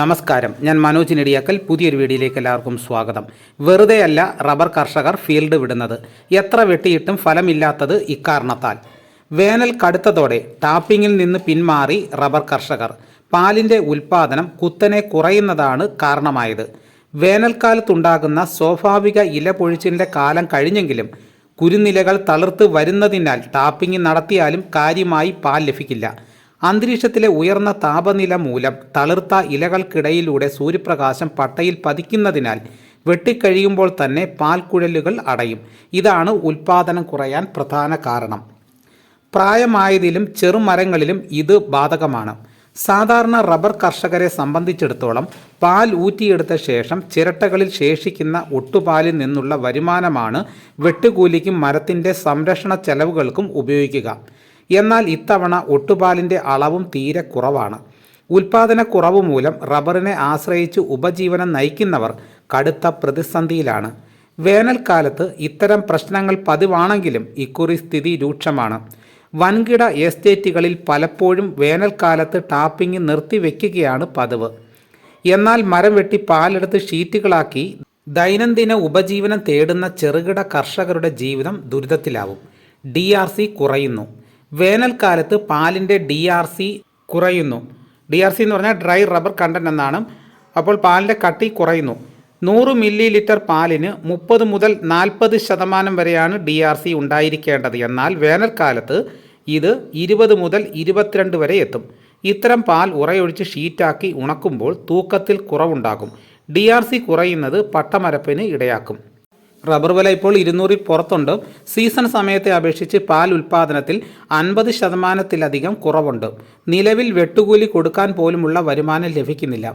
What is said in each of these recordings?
നമസ്കാരം. ഞാൻ മനോജ് നെടിയാക്കൽ. പുതിയൊരു വീഡിയോയിലേക്ക് എല്ലാവർക്കും സ്വാഗതം. വെറുതെയല്ല റബ്ബർ കർഷകർ ഫീൽഡ് വിടുന്നത്. എത്ര വെട്ടിയിട്ടും ഫലമില്ലാത്തത് ഇക്കാരണത്താൽ. വേനൽ കടുത്തതോടെ ടാപ്പിങ്ങിൽ നിന്ന് പിന്മാറി റബ്ബർ കർഷകർ. പാലിന്റെ ഉൽപ്പാദനം കുത്തനെ കുറയുന്നതാണ് കാരണമായത്. വേനൽക്കാലത്തുണ്ടാകുന്ന സ്വാഭാവിക ഇലപൊഴിച്ചിലിന്റെ കാലം കഴിഞ്ഞെങ്കിലും കുരുനിലകൾ തളിർത്ത് വരുന്നതിനാൽ ടാപ്പിംഗ് നടത്തിയാലും കാര്യമായി പാൽ ലഭിക്കില്ല. അന്തരീക്ഷത്തിലെ ഉയർന്ന താപനില മൂലം തളിർത്ത ഇലകൾക്കിടയിലൂടെ സൂര്യപ്രകാശം പട്ടയിൽ പതിക്കുന്നതിനാൽ വെട്ടിക്കഴിയുമ്പോൾ തന്നെ പാൽക്കുഴലുകൾ അടയും. ഇതാണ് ഉൽപാദനം കുറയാൻ പ്രധാന കാരണം. പ്രായമായതിലും ചെറുമരങ്ങളിലും ഇത് ബാധകമാണ്. സാധാരണ റബ്ബർ കർഷകരെ സംബന്ധിച്ചിടത്തോളം പാൽ ഊറ്റിയെടുത്ത ശേഷം ചിരട്ടകളിൽ ശേഷിക്കുന്ന ഒട്ടുപാലിൽ നിന്നുള്ള വരുമാനമാണ് വെട്ടുകൂലിക്കും മരത്തിന്റെ സംരക്ഷണ ചെലവുകൾക്കും ഉപയോഗിക്കുക. എന്നാൽ ഇത്തവണ ഒട്ടുപാലിന്റെ അളവും തീരെ കുറവാണ്. ഉൽപാദനക്കുറവ് മൂലം റബ്ബറിനെ ആശ്രയിച്ച് ഉപജീവനം നയിക്കുന്നവർ കടുത്ത പ്രതിസന്ധിയിലാണ്. വേനൽക്കാലത്ത് ഇത്തരം പ്രശ്നങ്ങൾ പതിവാണെങ്കിലും ഇക്കുറി സ്ഥിതി രൂക്ഷമാണ്. വൻകിട എസ്റ്റേറ്റുകളിൽ പലപ്പോഴും വേനൽക്കാലത്ത് ടാപ്പിംഗ് നിർത്തിവെക്കുകയാണ് പതിവ്. എന്നാൽ മരം വെട്ടി പാലെടുത്ത് ഷീറ്റുകളാക്കി ദൈനംദിന ഉപജീവനം തേടുന്ന ചെറുകിട കർഷകരുടെ ജീവിതം ദുരിതത്തിലാവും. ഡി കുറയുന്നു. വേനൽക്കാലത്ത് പാലിന്റെ ഡി ആർ സി കുറയുന്നു. ഡി ആർ സി എന്ന് പറഞ്ഞാൽ ഡ്രൈ റബ്ബർ കണ്ടന്റ് എന്നാണ്. അപ്പോൾ പാലിന്റെ കട്ടി കുറയുന്നു. നൂറ് മില്ലി ലിറ്റർ പാലിന് മുപ്പത് മുതൽ നാൽപ്പത് ശതമാനം വരെയാണ് ഡി ആർ സി ഉണ്ടായിരിക്കേണ്ടത്. എന്നാൽ വേനൽക്കാലത്ത് ഇത് ഇരുപത് മുതൽ ഇരുപത്തിരണ്ട് വരെ എത്തും. ഇത്തരം പാൽ ഉറയൊഴിച്ച് ഷീറ്റാക്കി ഉണക്കുമ്പോൾ തൂക്കത്തിൽ കുറവുണ്ടാകും. ഡി ആർ സി കുറയുന്നത് പട്ടമരപ്പിന് ഇടയാക്കും. റബ്ബർ വില ഇപ്പോൾ ഇരുന്നൂറിൽ പുറത്തുണ്ട്. സീസൺ സമയത്തെ അപേക്ഷിച്ച് പാൽ ഉൽപ്പാദനത്തിൽ അൻപത് ശതമാനത്തിലധികം കുറവുണ്ട്. നിലവിൽ വെട്ടുകൂലി കൊടുക്കാൻ പോലുമുള്ള വരുമാനം ലഭിക്കുന്നില്ല.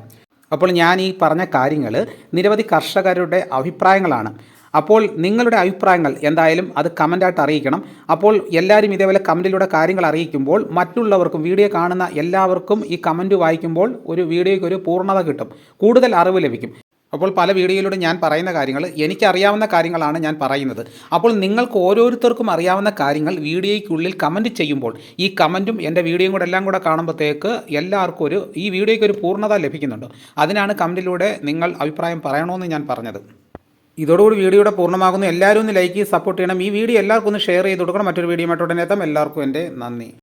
അപ്പോൾ ഞാൻ ഈ പറഞ്ഞ കാര്യങ്ങൾ നിരവധി കർഷകരുടെ അഭിപ്രായങ്ങളാണ്. അപ്പോൾ നിങ്ങളുടെ അഭിപ്രായങ്ങൾ എന്തായാലും അത് കമന്റായിട്ട് അറിയിക്കണം. അപ്പോൾ എല്ലാവരും ഇതേപോലെ കമന്റിലൂടെ കാര്യങ്ങൾ അറിയിക്കുമ്പോൾ മറ്റുള്ളവർക്കും വീഡിയോ കാണുന്ന എല്ലാവർക്കും ഈ കമന്റ് വായിക്കുമ്പോൾ ഒരു വീഡിയോയ്ക്ക് ഒരു പൂർണത കിട്ടും. കൂടുതൽ അറിവ് ലഭിക്കും. അപ്പോൾ പല വീഡിയോയിലൂടെ ഞാൻ പറയുന്ന കാര്യങ്ങൾ എനിക്കറിയാവുന്ന കാര്യങ്ങളാണ് ഞാൻ പറയുന്നത്. അപ്പോൾ നിങ്ങൾക്ക് ഓരോരുത്തർക്കും അറിയാവുന്ന കാര്യങ്ങൾ വീഡിയോയ്ക്കുള്ളിൽ കമന്റ് ചെയ്യുമ്പോൾ ഈ കമന്റും എന്റെ വീഡിയോയും കൂടെ എല്ലാം കൂടെ കാണുമ്പോഴത്തേക്ക് എല്ലാവർക്കും ഒരു ഈ വീഡിയോയ്ക്ക് ഒരു പൂർണത ലഭിക്കുന്നുണ്ട്. അതിനാണ് കമന്റിലൂടെ നിങ്ങൾ അഭിപ്രായം പറയണമെന്ന് ഞാൻ പറഞ്ഞത്. ഇതോടുകൂടി വീഡിയോയുടെ പൂർണമാകുന്നു. എല്ലാവരും ഒന്ന് ലൈക്ക് സപ്പോർട്ട് ചെയ്യണം. ഈ വീഡിയോ എല്ലാവർക്കും ഒന്ന് ഷെയർ ചെയ്ത് കൊടുക്കണം. മറ്റൊരു വീഡിയോ മറ്റോടനെ എല്ലാവർക്കും എന്റെ നന്ദി.